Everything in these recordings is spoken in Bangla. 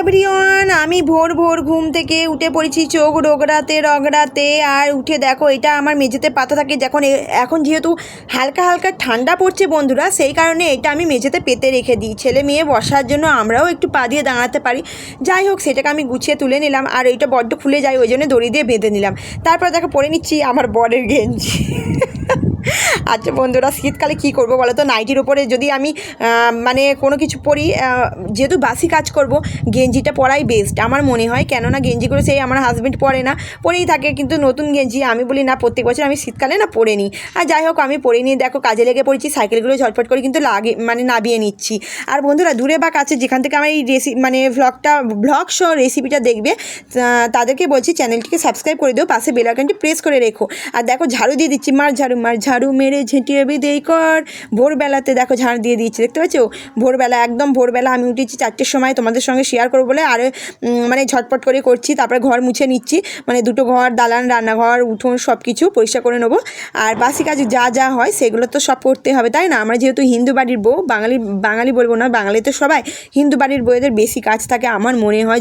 এভরিওয়ান আমি ভোর ভোর ঘুম থেকে উঠে পড়েছি চোখ রোগড়াতে রগড়াতে, আর উঠে দেখো এটা আমার মেঝেতে পাতা থাকে। যখন এখন যেহেতু হালকা হালকা ঠান্ডা পড়ছে বন্ধুরা, সেই কারণে এটা আমি মেঝেতে পেতে রেখে দিই। ছেলে মেয়ে বসার জন্য আমরাও একটু পা দিয়ে দাঁড়াতে পারি। যাই হোক, সেটাকে আমি গুছিয়ে তুলে নিলাম, আর এইটা বড্ড খুলে যায়, ওই জন্য দড়ি দিয়ে বেঁধে নিলাম। তারপর দেখো পরে নিচ্ছি আমার বরের গেঞ্জি। আচ্ছা বন্ধুরা, শীতকালে কী করব বলো তো নাইটির ওপরে যদি আমি মানে কোনো কিছু পরি যেহেতু বাসি কাজ করব, গেঞ্জিটা পরাই বেস্ট আমার মনে হয়। কেননা গেঞ্জিগুলো সেই আমার হাজব্যান্ড পরে না, পরেই থাকে। কিন্তু নতুন গেঞ্জি আমি বলি না, প্রত্যেক বছর আমি শীতকালে না পরে নিই আর যাই হোক, আমি পরে নিয়ে দেখো, কাজে লেগে পড়েছি সাইকেলগুলো ঝটপট করে কিন্তু লাগে মানে নাবিয়ে নিচ্ছি। আর বন্ধুরা, দূরে বা কাছে, যেখান থেকে আমার এই রেসি মানে ভ্লগটা ভ্লগ সহ রেসিপিটা দেখবে তাদেরকে বলছি চ্যানেলটিকে সাবস্ক্রাইব করে দিও, পাশে বেল আইকনটি প্রেস করে রেখো। আর দেখো, ঝাড়ু দিয়ে দিচ্ছি, মার ঝাড়ু মার ঝাড়ু। মেরে ঝেঁটিয়ে বিদেই কর। ভোরবেলাতে দেখো ঝাড় দিয়ে দিচ্ছি দেখতে পাচ্ছ ভোরবেলা, একদম ভোরবেলা আমি উঠেছি চারটের সময় তোমাদের সঙ্গে শেয়ার করব বলে আর মানে ঝটপট করে করছি, তারপরে ঘর মুছে নিচ্ছি মানে দুটো ঘর, দালান, রান্নাঘর, উঠোন সব কিছু পরিষ্কার করে নেব। আর বাসি কাজ যা যা হয় সেগুলো তো সব করতে হবে, তাই না? আমরা যেহেতু হিন্দু বাড়ির বউ, বাঙালি বাঙালি বলব না বাঙালি তো সবাই হিন্দু বাড়ির বউদের বেশি কাজ থাকে আমার মনে হয়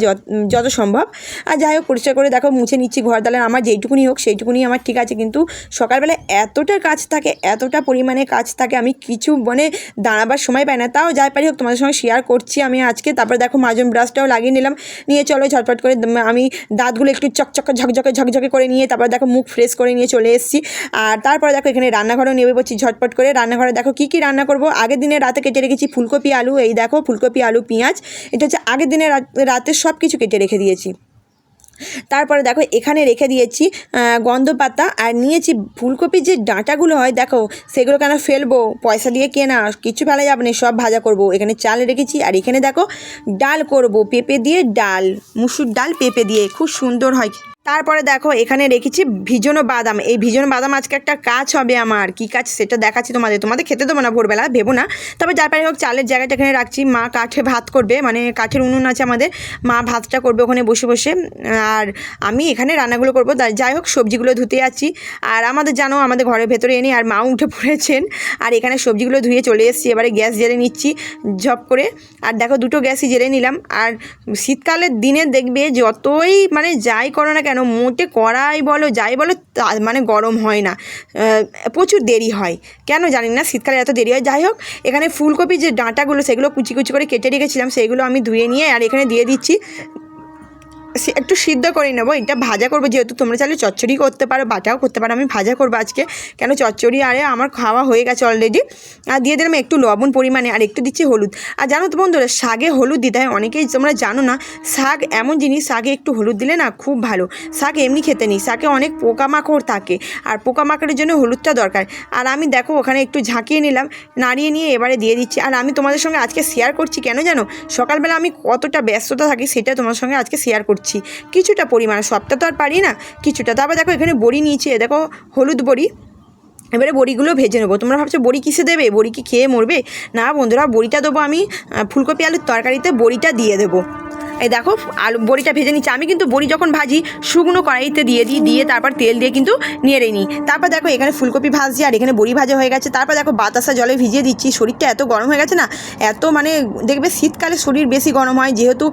যত সম্ভব। আর যাই হোক, পরিষ্কার করে দেখো, মুছে নিচ্ছি ঘর, দালান আমার যেইটুকুনি হোক, সেইটুকুনি আমার ঠিক আছে, কিন্তু সকালবেলা এতটা কাজ থাকে, এতটা পরিমাণে কাজ থাকে, আমি কিছু মানে দাঁড়াবার সময় পাই না। তাও যাই পারি হোক, তোমাদের সঙ্গে শেয়ার করছি আমি আজকে। তারপরে দেখো মাজন ব্রাশটাও লাগিয়ে নিলাম। নিয়ে চলো ঝটপট করে আমি দাঁতগুলো একটু চকচকে, ঝকঝকে ঝকঝকে করে নিয়ে তারপরে দেখো, মুখ ফ্রেশ করে নিয়ে চলে এসেছি। আর তারপরে দেখো, এখানে রান্নাঘরেও নেমে পড়ছি ঝটপট করে। রান্নাঘরে দেখো, কী কী রান্না করব? আগের দিনে রাতে কেটে রেখেছি ফুলকপি আলু, এই দেখো, ফুলকপি, আলু, পেঁয়াজ। এটা হচ্ছে আগের দিনে রাতে সব কিছু কেটে রেখে দিয়েছি। তারপরে দেখো, এখানে রেখে দিয়েছি গন্ধ পাতা আর নিয়েছি ফুলকপির যে ডাঁটাগুলো হয়, দেখো, সেগুলো কেন ফেলব? পয়সা দিয়ে কেনা, কিছু ফেলা যাবে না, সব ভাজা করব। এখানে চাল রেখেছি, আর এখানে দেখো, ডাল করব, পেঁপে দিয়ে ডাল, মুসুর ডাল পেঁপে দিয়ে, খুব সুন্দর হয়। তারপরে দেখো, এখানে রেখেছি ভিজনো বাদাম। এই ভিজনো বাদাম আজকে একটা কাজ হবে আমার। কি কাজ সেটা দেখাচ্ছি তোমাদের। তোমাদের খেতে দেবো না ভোরবেলা, ভেবো না। তবে যার পারে হোক, চালের জায়গাটা এখানে রাখছি। মা কাঠে ভাত করবে মানে কাঠের উনুন আছে আমাদের। মা ভাতটা করবে ওখানে বসে বসে। আর আমি এখানে রান্নাগুলো করব। যাই হোক, সবজিগুলো ধুতে যাচ্ছি আর আমাদের জানো, আমাদের ঘরের ভেতরে এনে আর মা উঠে পড়েছেন। আর এখানে সবজিগুলো ধুয়ে চলে এসেছি। এবারে গ্যাস জেলে নিচ্ছি, ঝপ করে। আর দেখো, দুটো গ্যাসই জেলে নিলাম। আর শীতকালের দিনে দেখবে যতই মানে যাই করো না কেন মোটে কড়াই বলো, যাই বলো মানে গরম হয় না। প্রচুর দেরি হয়। কেন জানি না, শীতকালে এত দেরি হয়। যাই হোক, এখানে ফুলকপি যে ডাঁটাগুলো, সেগুলো কুচি কুচি করে কেটে রেখেছিলাম, সেগুলো আমি ধুয়ে নিয়ে আর এখানে দিয়ে দিচ্ছি একটু সিদ্ধ করে নেব, এটা ভাজা করব, যেহেতু তোমরা চাইলে চচ্চড়ি করতে পারো, বাটাও করতে পারো, আমি ভাজা করব আজকে। কেন চচ্চড়ি আরে আমার খাওয়া হয়ে গেছে অলরেডি আর দিয়ে দিলাম একটু লবণ পরিমাণে, আর একটু দিচ্ছি হলুদ। আর জানো তো বন্ধুরা, শাকে হলুদ দিতে হয়, অনেকেই তোমরা জানো না, শাক এমন জিনিস, শাকে একটু হলুদ দিলে না খুব ভালো। শাক এমনি খেতে নেই, শাকে অনেক পোকামাকড় থাকে, আর পোকামাকড়ের জন্য হলুদটা দরকার। আর আমি দেখো, ওখানে একটু ঝাঁকিয়ে নিলাম, নাড়িয়ে নিয়ে এবারে দিয়ে দিচ্ছি। আর আমি তোমাদের সঙ্গে আজকে শেয়ার করছি, কেন জানো? সকালবেলা আমি কতটা ব্যস্ততা থাকি, সেটা তোমার সঙ্গে আজকে শেয়ার করছি। কিছুটা পরিমাণ সবটা তো আর পারি না, কিছুটা। তারপর দেখো এখানে বড়ি নিয়েছি দেখো হলুদ বড়ি। এবারে বড়িগুলো ভেজে নেব। তোমরা ভাবছ বড়ি কিসে দেবে? বড়ি কি খেয়ে মরবে? না বন্ধুরা, বড়িটা দেবো আমি ফুলকপি আলুর তরকারিতে বড়িটা দিয়ে দেবো। এই দেখো আলু বড়িটা ভেজে নিচ্ছি। আমি কিন্তু বড়ি যখন ভাজি, শুকনো কড়াইতে দিয়ে দিই, দিয়ে তারপর তেল দিয়ে কিন্তু নেড়ে নিই। তারপর দেখো, এখানে ফুলকপি ভাজছি, আর এখানে বড়ি ভাজা হয়ে গেছে। তারপর দেখো, বাতাসা জলে ভিজিয়ে দিচ্ছি। শরীরটা এত গরম হয়ে গেছে না, এত মানে দেখবে শীতকালে শরীর বেশি গরম হয়। যেহেতু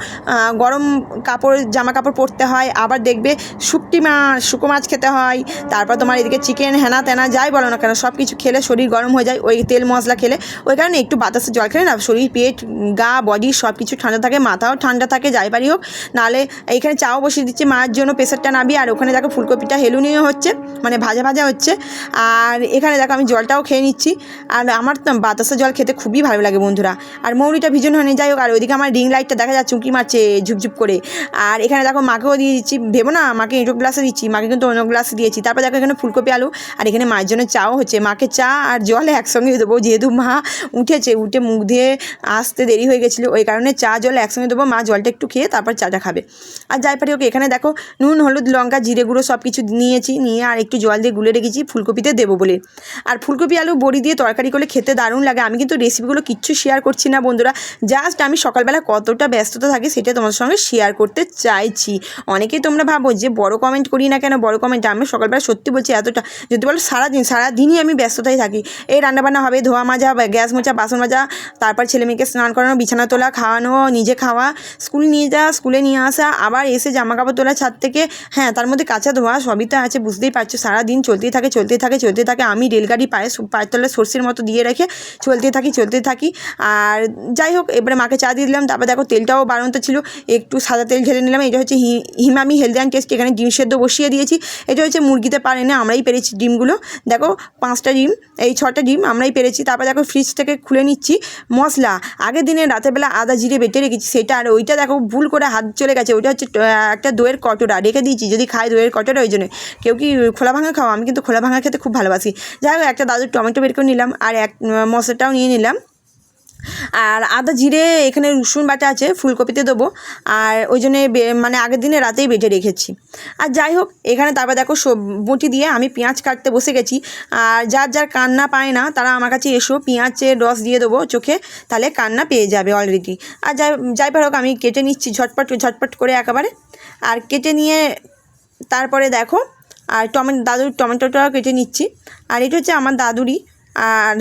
গরম কাপড় জামা কাপড় পরতে হয়, আবার দেখবে শুকটি মাছ শুকো মাছ খেতে হয়। তারপর তোমার এদিকে চিকেন, হেনা তেনা, যাই বলো না কেন, সব কিছু খেলে শরীর গরম হয়ে যায়। ওই তেল মশলা খেলে, ওই কারণে একটু বাতাসে জল খেলে না, শরীর, পেট, গা বডি সব কিছু ঠান্ডা থাকে, মাথাও ঠান্ডা থাকে। যাই পারি হোক। নাহলে এইখানে চাও বসিয়ে দিচ্ছি মায়ের জন্য প্রেশারটা নাবি আর ওখানে দেখো ফুলকপিটা হেলুনিও হচ্ছে মানে ভাজা ভাজা হচ্ছে। আর এখানে দেখো আমি জলটাও খেয়ে নিচ্ছি। আর আমার বাতাসা জল খেতে খুবই ভালো লাগে বন্ধুরা। আর মৌরিটা ভিজন হয়নি, যাই হোক। আর ওইদিকে আমার রিং লাইটটা দেখা যাচ্ছে উঁকি মারছে ঝুপঝুপ করে। আর এখানে দেখো মাকেও দিয়ে দিচ্ছি, ভেবো না, মাকে এঁটো গ্লাসে দিচ্ছি, মাকে কিন্তু অন্য গ্লাসে দিয়েছি। তারপর দেখো এখানে ফুলকপি আলু, আর এখানে মায়ের জন্য চাও হচ্ছে। মাকে চা আর জল একসঙ্গে দেবো, যেহেতু মা উঠেছে, উঠে মুখ দিয়ে আসতে দেরি হয়ে গেছিল, ওই কারণে চা জল একসঙ্গে দেবো, মা জলটা খেয়ে তারপর চাটা খাবে। আর যাই পারি ওকে এখানে দেখো, নুন, হলুদ, লঙ্কা, জিরে গুঁড়ো সব কিছু নিয়েছি, নিয়ে আর একটু জল দিয়ে গুলে রেখেছি, ফুলকপিতে দেবো বলে। আর ফুলকপি, আলু, বড়ি দিয়ে তরকারি করলে খেতে দারুণ লাগে। আমি কিন্তু রেসিপিগুলো কিচ্ছু শেয়ার করছি না বন্ধুরা। জাস্ট আমি সকালবেলা কতটা ব্যস্ততা থাকে সেটা তোমার সঙ্গে শেয়ার করতে চাইছি। অনেকেই তোমরা ভাবো যে বড় কমেন্ট করি না কেন? বড় কমেন্ট আমি সকালবেলা সত্যি বলছি এতটা। যদি বলো সারাদিন, সারাদিনই আমি ব্যস্ততায় থাকি। এই রান্নাবান্না হবে, ধোয়া মাজা, গ্যাস মোচা বাসন মাজা, তারপর ছেলে মেয়েকে স্নান করানো, বিছানা তোলা, খাওয়ানো, নিজে খাওয়া, স্কুল নিয়ে যাওয়া স্কুলে নিয়ে আসা, আবার এসে জামা কাপড় তোলা ছাদ থেকে হ্যাঁ তার মধ্যে কাঁচা ধোয়া সবই তো আছে, বুঝতেই পারছ, সারাদিন চলতেই থাকে চলতেই থাকে চলতে থাকে, আমি রেলগাড়ি পায়ে পায়ের তলে সর্ষের মতো দিয়ে রেখে চলতে থাকি চলতে থাকি, আর যাই হোক, এবারে মাকে চা দিয়ে দিলাম, তারপর দেখো তেলটাও বাড়ন্ত ছিল, একটু সাদা তেল ঢেলে নিলাম, এটা হচ্ছে হিমামি হেলদি অ্যান্ড টেস্ট, এখানে ডিম সেদ্ধ বসিয়ে দিয়েছি, এটা হচ্ছে মুরগিতে পারে না, আমরাই পেরেছি ডিমগুলো, দেখো পাঁচটা ডিম, এই ছটা ডিম আমরাই পেরেছি, তারপর দেখো ফ্রিজ থেকে খুলে নিচ্ছি, মশলা, আগের দিনে রাতের বেলা আদা জিরে বেটে রেখেছি, সেটা আর ওইটা দেখো ভুল করে হাত চলে গেছে ওটা হচ্ছে একটা দইয়ের কটোরা, রেখে দিয়েছি, যদি খাই দইয়ের কটোরা, ওই জন্য। কেউ কি খোলা ভাঙা খাওয়া আমি কিন্তু খোলা ভাঙা খেতে খুব ভালোবাসি। যাই হোক, একটা দাদুর টমেটো বের করে নিলাম, আর এক মশলাটাও নিয়ে নিলাম। আর আদা, জিরে, এখানে রসুন বাটা আছে, ফুলকপিতে দেবো। আর ওই জন্যে মানে আগের দিনে রাতেই বেটে রেখেছি। আর যাই হোক, এখানে তারপর দেখো সব বটি দিয়ে আমি পেঁয়াজ কাটতে বসে গেছি। আর যার যার কান্না পায় না, তারা আমার কাছে এসো, পেঁয়াজের রস দিয়ে দেবো চোখে, তাহলে কান্না পেয়ে যাবে অলরেডি আর যাই যাই হোক, আমি কেটে নিচ্ছি ঝটপট ঝটপট করে একেবারে। আর কেটে নিয়ে তারপরে দেখো, আর টমেটো, দাদুর টমেটোটাও কেটে নিচ্ছি। আর এটা হচ্ছে আমার দাদুরই, আর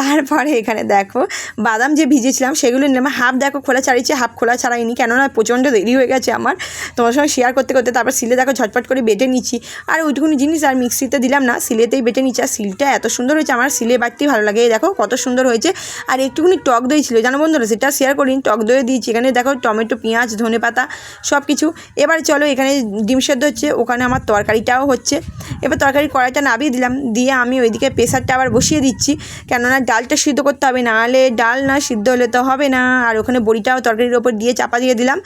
তারপরে এখানে দেখো, বাদাম যে ভিজেছিলাম সেগুলো নিলাম। হাফ দেখো খোলা ছাড়িয়েছি হাফ খোলা ছাড়াইনি কেননা প্রচণ্ড দেরি হয়ে গেছে আমার। তোমার সঙ্গে শেয়ার করতে করতে তারপর সিলে দেখো ঝটপট করে বেটে নিচ্ছি। আর ওইটুকুনি জিনিস আর মিক্সিতে দিলাম না সিলেতেই বেটে নিচ্ছি। আর সিলটা এত সুন্দর হয়েছে, আমার সিলে বাটতেই ভালো লাগে। দেখো কত সুন্দর হয়েছে। আর একটুখানি টক দই ছিল। জানো বন্ধুরা, সেটা শেয়ার করিনি। টক দইয়ে দিয়েছি। এখানে দেখো টমেটো, পেঁয়াজ, ধনে পাতা সব কিছু এবার চলো এখানে ডিম সেদ্ধ হচ্ছে। ওখানে আমার তরকারিটাও হচ্ছে। এবার তরকারি কড়াইটা নামিয়ে দিলাম। দিয়ে আমি ওইদিকে প্রেসারটা আবার বসিয়ে দিচ্ছি। কেননা ডালটা সিদ্ধ করতে হবে না নাহলে ডাল না সিদ্ধ হলে তো হবে না। আর ওখানে বড়িটাও তরকারির ওপর দিয়ে চাপা দিয়ে দিলাম।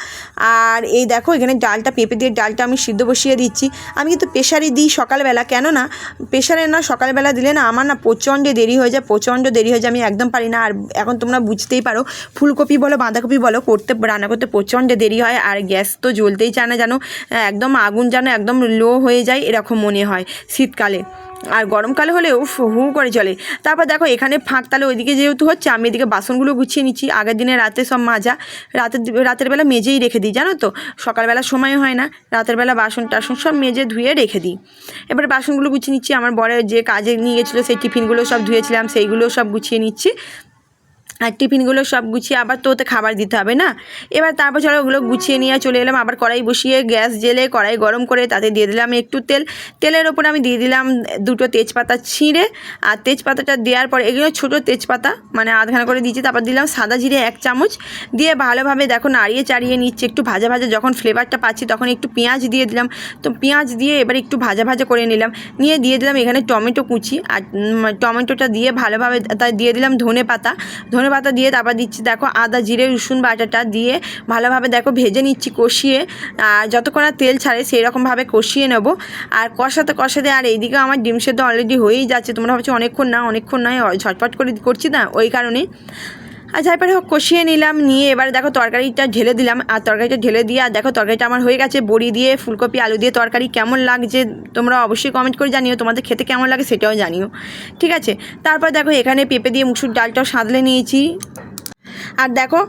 আর এই দেখো, এখানে ডালটা পেঁপে দিয়ে ডালটা আমি সিদ্ধ বসিয়ে দিচ্ছি। আমি কিন্তু প্রেশারে দিই সকালবেলা, কেননা প্রেশারে না সকালবেলা দিলে না আমার না প্রচণ্ড দেরি হয়ে যায়, প্রচণ্ড দেরি হয়ে যায়, আমি একদম পারি না। আর এখন তোমরা বুঝতেই পারো, ফুলকপি বলো, বাঁধাকপি বলো, করতে, রান্না করতে প্রচণ্ড দেরি হয়। আর গ্যাস তো জ্বলতেই চায় না যেন একদম আগুন যেন একদম লো হয়ে যায়, এরকম মনে হয় শীতকালে। আর গরমকালে হলে উফ, হু করে চলে। তারপর দেখো এখানে ফাঁক তাহলে ওইদিকে যেহেতু হচ্ছে, আমি এদিকে বাসনগুলো গুছিয়ে নিচ্ছি। আগের দিনে রাতে সব মাজা। রাতের রাতের বেলা মেজেই রেখে দিই, জানো তো? সকালবেলা সময় হয় না, রাতের বেলা বাসন টাসন সব মেজে ধুয়ে রেখে দিই। এবার বাসনগুলো গুছিয়ে নিচ্ছি। আমার বরের যে কাজে নিয়ে গেছিল, সেই টিফিনগুলো সব ধুয়েছিলাম, সেইগুলো সব গুছিয়ে নিচ্ছি। আর টিফিনগুলো সব গুছিয়ে আবার তো ওতে খাবার দিতে হবে না? এবার তারপর চলো ওগুলো গুছিয়ে নিয়ে চলে এলাম, আবার কড়াই বসিয়ে গ্যাস জেলে কড়াই গরম করে তাতে দিয়ে দিলাম একটু তেল। তেলের ওপর আমি দিয়ে দিলাম দুটো তেজপাতা ছিঁড়ে, আর তেজপাতাটা দেওয়ার পর এগুলো ছোটো তেজপাতা মানে আধখানা করে দিয়েছি, তারপর দিলাম সাদা জিরে এক চামচ। দিয়ে ভালোভাবে দেখো নাড়িয়ে চাড়িয়ে নিচ্ছে, একটু ভাজা ভাজা যখন ফ্লেভারটা পাচ্ছি তখন একটু পেঁয়াজ দিয়ে দিলাম। তো পেঁয়াজ দিয়ে এবার একটু ভাজা ভাজা করে নিলাম, নিয়ে দিয়ে দিলাম এখানে টমেটো কুচি, আর টমেটোটা দিয়ে ভালোভাবে তাই দিয়ে দিলাম ধনে পাতা। ধনে পাতা দিয়ে তারপর দিচ্ছি, দেখো আদা, জিরে, রসুন বাটাটা দিয়ে ভালোভাবে দেখো ভেজে নিচ্ছি কষিয়ে। আর যতক্ষণ আর তেল ছাড়ে সেই রকমভাবে কষিয়ে নেব। আর কষাতে কষাতে আর এইদিকে আমার ডিম সেদ্ধ অলরেডি হয়েই যাচ্ছে। তোমরা ভাবছ অনেকক্ষণ না, অনেকক্ষণ নয়, ঝটপট করে করছি না? ওই কারণে আর যারপরে হোক, কষিয়ে নিলাম, নিয়ে এবার দেখো তরকারিটা ঢেলে দিলাম। আর তরকারিটা ঢেলে দিয়ে, আর দেখো তরকারিটা আমার হয়ে গেছে, বড়ি দিয়ে, ফুলকপি, আলু দিয়ে, তরকারি কেমন লাগছে তোমরা অবশ্যই কমেন্ট করে জানিও, তোমাদের খেতে কেমন লাগে সেটাও জানিও, ঠিক আছে? তারপর দেখো এখানে পেঁপে দিয়ে মুসুর ডালটাও সাঁতলে নিয়েছি। আর দেখো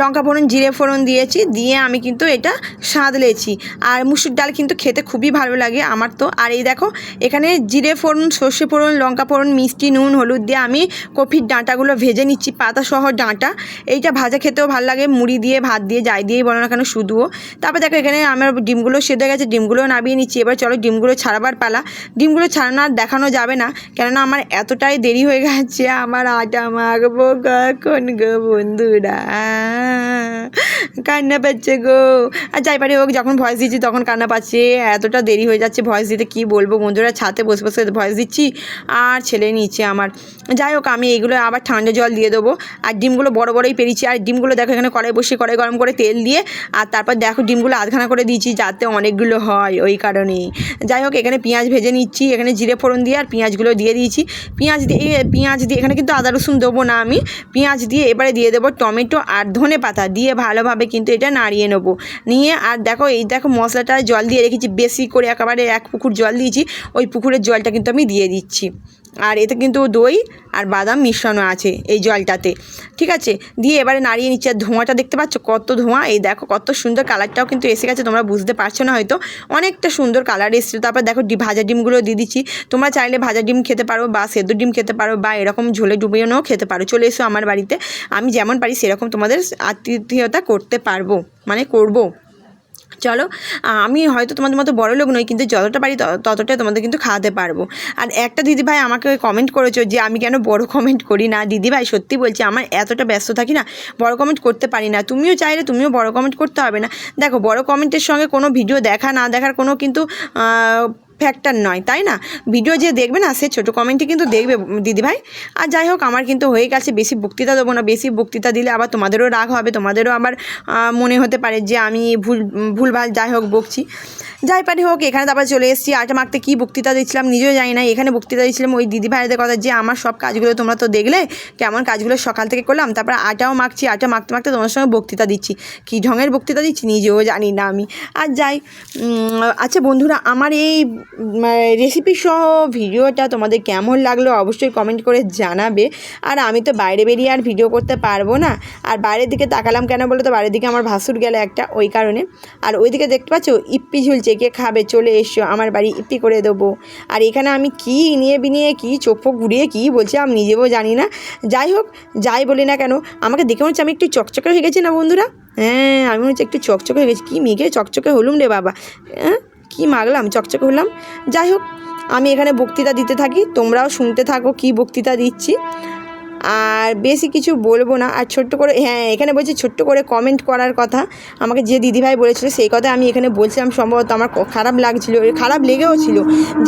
লঙ্কা ফোড়ন, জিরে ফোড়ন দিয়েছি, দিয়ে আমি কিন্তু এটা সাঁতলেছি। আর মুসুর ডাল কিন্তু খেতে খুবই ভালো লাগে আমার তো। আর এই দেখো, এখানে জিরে ফোড়ন, সর্ষে ফোড়ন, লঙ্কা ফোড়ন, মিষ্টি, নুন, হলুদ দিয়ে আমি কফির ডাঁটাগুলো ভেজে নিচ্ছি পাতা সহ ডাঁটা। এইটা ভাজা খেতেও ভালো লাগে, মুড়ি দিয়ে, ভাত দিয়ে, যাই দিয়েই বলো না কেন, শুধুও। তারপর দেখো, এখানে আমার ডিমগুলো সেদ্ধ গেছে ডিমগুলো নামিয়ে নিচ্ছি। এবার চলো, ডিমগুলো ছাড়াবার পালা। ডিমগুলো ছাড়ানো আর দেখানো যাবে না, কেননা আমার এতটাই দেরি হয়ে গেছে, আমার আটা মাখবো কখন গো বন্ধুরা। কান্না পাচ্ছে গো। আর যাই পারে হোক, যখন ভয়েস দিচ্ছি তখন কান্না পাচ্ছে। এতটা দেরি হয়ে যাচ্ছে ভয়েস দিতে, কি বলব বন্ধুরা? ছাতে বসে বসে ভয়েস দিচ্ছি, আর ছেলে নিচ্ছে আমার। যাই হোক, আমি এইগুলো আবার ঠান্ডা জল দিয়ে দেবো। আর ডিমগুলো বড় বড়ই পেরিয়েছি। আর ডিমগুলো দেখো এখানে কড়াই বসে কড়াই গরম করে তেল দিয়ে, আর তারপর দেখো ডিমগুলো আধখানা করে দিয়েছি যাতে অনেকগুলো হয় ওই কারণেই। যাই হোক, এখানে পেঁয়াজ ভেজে নিচ্ছি। এখানে জিরে ফোড়ন দিয়ে আর পেঁয়াজগুলো দিয়ে দিয়েছি। পেঁয়াজ দিয়ে পেঁয়াজ দিয়ে, এখানে কিন্তু আদা রসুন দেবো না আমি। পেঁয়াজ দিয়ে এবারে দিয়ে দেবো টমেটো আর ধনে পাতা দিয়ে ভালোভাবে কিন্তু এটা নাড়িয়ে নেব। নিয়ে আর দেখো, এই দেখো মশলাটা জল দিয়ে রেখেছি, বেশি করে একেবারে এক পুকুর জল দিয়েছি, ওই পুকুরের জলটা কিন্তু আমি দিয়ে দিচ্ছি। আর এতে কিন্তু দই আর বাদাম মিশ্রানো আছে এই জলটাতে। ঠিক আছে? দিয়ে এবারে নাড়িয়ে নিচ্ছে। আর ধোঁয়াটা দেখতে পাচ্ছ? কত ধোঁয়া। এই দেখো, কত সুন্দর কালারটাও কিন্তু এসে গেছে। তোমরা বুঝতে পারছ না হয়তো। অনেকটা সুন্দর কালার এসেছিল। তারপর দেখো ভাজা ডিমগুলো দিয়ে দিচ্ছি। তোমরা চাইলে ভাজা ডিম খেতে পারো বা সেদ্ধ ডিম খেতে পারো বা এরকম ঝোলে ডুবিয়েও খেতে পারো। চলে এসো আমার বাড়িতে। আমি যেমন পারি সেরকম তোমাদের আতিথেয়তা করতে পারব। মানে করব। চলো আমি হয়তো তোমাদের মতো বড় লোক নই, কিন্তু যতটা পারি ত- ততটাই তোমাদের কিন্তু খাওয়াতে পারব। আর একটা দিদিভাই আমাকে কমেন্ট করেছ যে, আমি কেন বড় কমেন্ট করি না? দিদিভাই সত্যি বলছি, আমার এতটা ব্যস্ত থাকি না, বড় কমেন্ট করতে পারি না। তুমিও চাইলে তুমিও বড় কমেন্ট করতে হবে না। দেখো, বড় কমেন্টের সঙ্গে কোনো ভিডিও দেখা না দেখার কোনো কিন্তু ফ্যাক্টর নয়, তাই না? ভিডিও যে দেখবে না, সে ছোটো কমেন্টে কিন্তু দেখবে দিদিভাই আর যাই হোক, আমার কিন্তু হয়ে গেছে, বেশি বক্তৃতা দেবো না, বেশি বক্তৃতা দিলে আবার তোমাদেরও রাগ হবে, তোমাদেরও আবার মনে হতে পারে যে আমি ভুল, ভুলভাল, যাই হোক, বকছি। যাই পারি হোক, এখানে তারপর চলে এসেছি আটা মাখতে কী বক্তৃতা দিচ্ছিলাম, নিজেও জানি না, এখানে বক্তৃতা দিচ্ছিলাম ওই দিদি ভাইদের কথা যে আমার সব কাজগুলো তোমরা তো দেখলে, কেমন কাজগুলো সকাল থেকে করলাম, তারপর আটাও মাখছি আটা মাখতে মাখতে তোমার সঙ্গে বক্তৃতা দিচ্ছি। কী ঢঙের বক্তৃতা দিচ্ছি, নিজেও জানি না আমি। আর যাই আচ্ছা বন্ধুরা, আমার এই রেসিপি সহ ভিডিওটা তোমাদের কেমন লাগল অবশ্যই কমেন্ট করে জানাবে। আর আমি তো বাইরে বেরিয়ে আর ভিডিও করতে পারব না। আর বাইরের দিকে তাকালাম কেন বলো তো বাইরের দিকে আমার ভাসুর গেলে একটা, ওই কারণে। আর ওইদিকে দেখতে পাচ্ছ? ইপ্পি ঝুলছে কে খাবে, চলে এসো আমার বাড়ি ইপ্পি করে দেবো। আর এখানে আমি কি নিয়ে বিনিয়ে, কি চোখ ঘুরিয়ে, কী বলছি আমি নিজেও জানি না। যাই হোক, যাই বলি না কেন, আমাকে দেখে মনে হচ্ছে আমি একটু চকচকে হয়ে গেছি না বন্ধুরা? হ্যাঁ আমি হচ্ছে একটু চকচকে হয়ে গেছি। কী মেঘে চকচকে হলুম রে বাবা। হ্যাঁ? কী মাগলাম, চকচকে হলাম। যাই হোক, আমি এখানে বক্তৃতা দিতে থাকি, তোমরাও শুনতে থাকো কি বক্তৃতা দিচ্ছি। আর বেশি কিছু বলব না। আর ছোট্ট করে হ্যাঁ এখানে বলছি ছোট্ট করে কমেন্ট করার কথা। আমাকে যে দিদিভাই বলেছিল, সেই কথা আমি এখানে বলছিলাম। সম্ভবত আমার খারাপ লাগছিল খারাপ লেগেও ছিল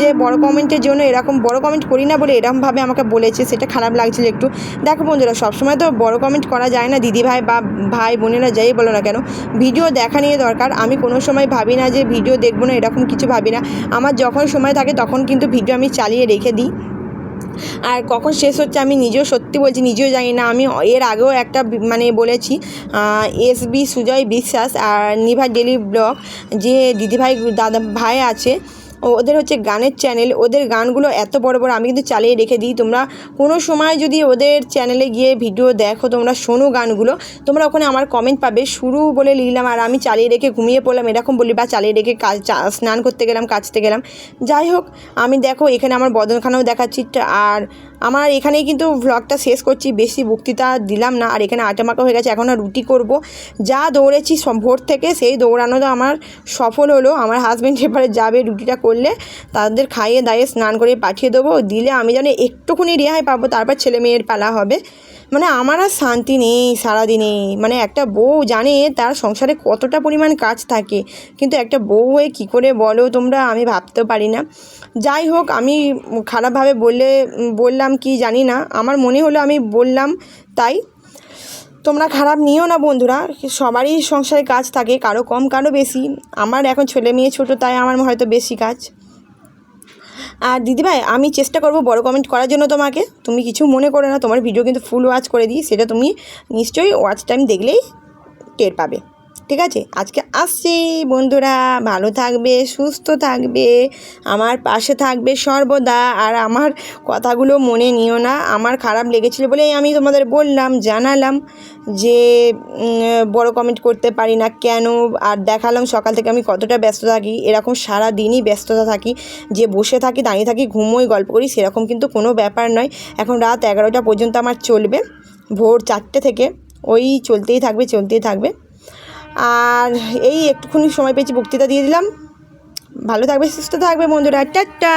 যে বড় কমেন্টের জন্য এরকম বড় কমেন্ট করি না বলে এরকমভাবে আমাকে বলেছে। সেটা খারাপ লাগছিল একটু। দেখো বন্ধুরা, সবসময় তো বড় কমেন্ট করা যায় না। দিদিভাই বা ভাই বোনেরা যাই বলো না কেন ভিডিও দেখা নিয়ে দরকার। আমি কোনো সময় ভাবি না যে ভিডিও দেখব না, এরকম কিছু ভাবি না। আমার যখন সময় থাকে, তখন কিন্তু ভিডিও আমি চালিয়ে রেখে দিই। আর কখন শেষ হচ্ছে আমি নিজেও সত্যি বলছি, নিজেও জানি না। আমি এর আগেও একটা মানে বলেছি এস বি সুজয় বিশ্বাস আর নিভা ডেলি ব্লগ, যে দিদিভাই দাদা ভাই আছে ওদের হচ্ছে গানের চ্যানেল ওদের গানগুলো এত বড় বড়, আমি কিন্তু চালিয়ে রেখে দিই। তোমরা কোনো সময় যদি ওদের চ্যানেলে গিয়ে ভিডিও দেখো, তোমরা শোনো গানগুলো, তোমরা ওখানে আমার কমেন্ট পাবে। শুরু বলে লিখলাম আর আমি চালিয়ে রেখে ঘুমিয়ে পড়লাম, এরকম বলি বা চালিয়ে রেখে স্নান করতে গেলাম কাচতে গেলাম। যাই হোক, আমি দেখো, এখানে আমার বদনখানাও দেখাচ্ছি। আর আমার এখানেই কিন্তু ভ্লগটা শেষ করছি, বেশি বক্তৃতা দিলাম না, আর এখানে আটা মাখা হয়ে গেছে, এখন আর রুটি করব। যা দৌড়েছি ভোর থেকে সেই দৌড়ানো তো আমার সফল হলো, আমার হাজব্যান্ড এবারে যাবে রুটিটা করলে, তাদের খাইয়ে দাইয়ে স্নান করে পাঠিয়ে দেবো, দিলে আমি যেন একটুখানি রেহাই পাবো, তারপর ছেলে মেয়ের পালা হবে। মানে আমার আর শান্তি নেই সারাদিনে। মানে একটা বউ জানে তার সংসারে কতটা পরিমাণ কাজ থাকে। কিন্তু একটা বউ হয়ে কী করে বলো তোমরা? আমি ভাবতে পারি না। যাই হোক, আমি খারাপভাবে বললে, বললাম কি জানি না। আমার মনে হলো আমি বললাম, তাই। তোমরা খারাপ নিও না বন্ধুরা। সবারই সংসারে কাজ থাকে, কারও কম, কারও বেশি। আমার এখন ছেলে মেয়ে ছোটো, তাই আমার হয়তো বেশি কাজ। আর দিদিভাই আমি চেষ্টা করব বড় কমেন্ট করার জন্য তোমাকে। তুমি কিছু মনে করো না, তোমার ভিডিও কিন্তু ফুল ওয়াচ করে দিই, সেটা তুমি নিশ্চয়ই ওয়াচ টাইম দেখলেই টের পাবে। ঠিক আছে? আজকে আসছি বন্ধুরা। ভালো থাকবে, সুস্থ থাকবে, আমার পাশে থাকবে সর্বদা। আর আমার কথাগুলো মনে নিও না। আমার খারাপ লেগেছিল বলেই আমি তোমাদের বললাম, জানালাম যে বড় কমেন্ট করতে পারি না কেন? আর দেখালাম সকাল থেকে আমি কতটা ব্যস্ত থাকি। এরকম সারা দিনই ব্যস্ততা থাকি। যে বসে থাকি, দাঁড়িয়ে থাকি, ঘুমোই, গল্প করি, সেরকম কিন্তু কোনো ব্যাপার নয়। এখন রাত এগারোটা পর্যন্ত আমার চলবে। ভোর চারটে থেকে। ওই চলতেই থাকবে চলতেই থাকবে। আর এই একটুখানি সময় পেয়েছি বক্তৃতা দিয়ে দিলাম। ভালো থাকবে সুস্থ থাকবে বন্ধুরা। টাটা!